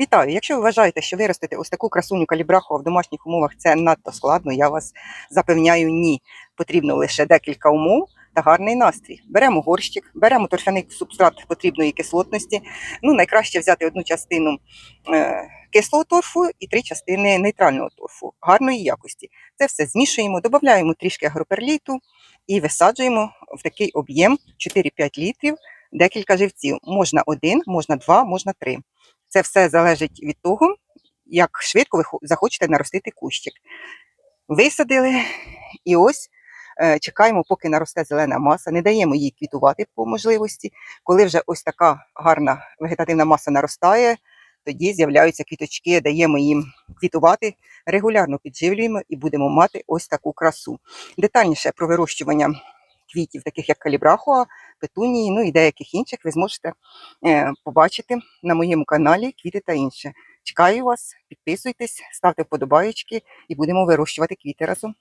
Вітаю! Якщо ви вважаєте, що виростити ось таку красуню калібраху в домашніх умовах це надто складно, я вас запевняю, ні. Потрібно лише декілька умов та гарний настрій. Беремо горщик, беремо торфяний субстрат потрібної кислотності. Ну, найкраще взяти одну частину е, кислого торфу і три частини нейтрального торфу гарної якості. Це все змішуємо, додаємо трішки агроперліту і висаджуємо в такий об'єм 4-5 літрів, декілька живців. Можна один, можна два, можна три. Це все залежить від того, як швидко ви хо- захочете наростити кущик. Висадили і ось е, чекаємо, поки наросте зелена маса, не даємо їй квітувати по можливості. Коли вже ось така гарна вегетативна маса наростає, тоді з'являються квіточки, даємо їм квітувати, регулярно підживлюємо і будемо мати ось таку красу. Детальніше про вирощування квітів, таких як калібрахуа, петунії, ну і деяких інших, ви зможете е, побачити на моєму каналі квіти та інше. Чекаю вас, підписуйтесь, ставте вподобаєчки і будемо вирощувати квіти разом.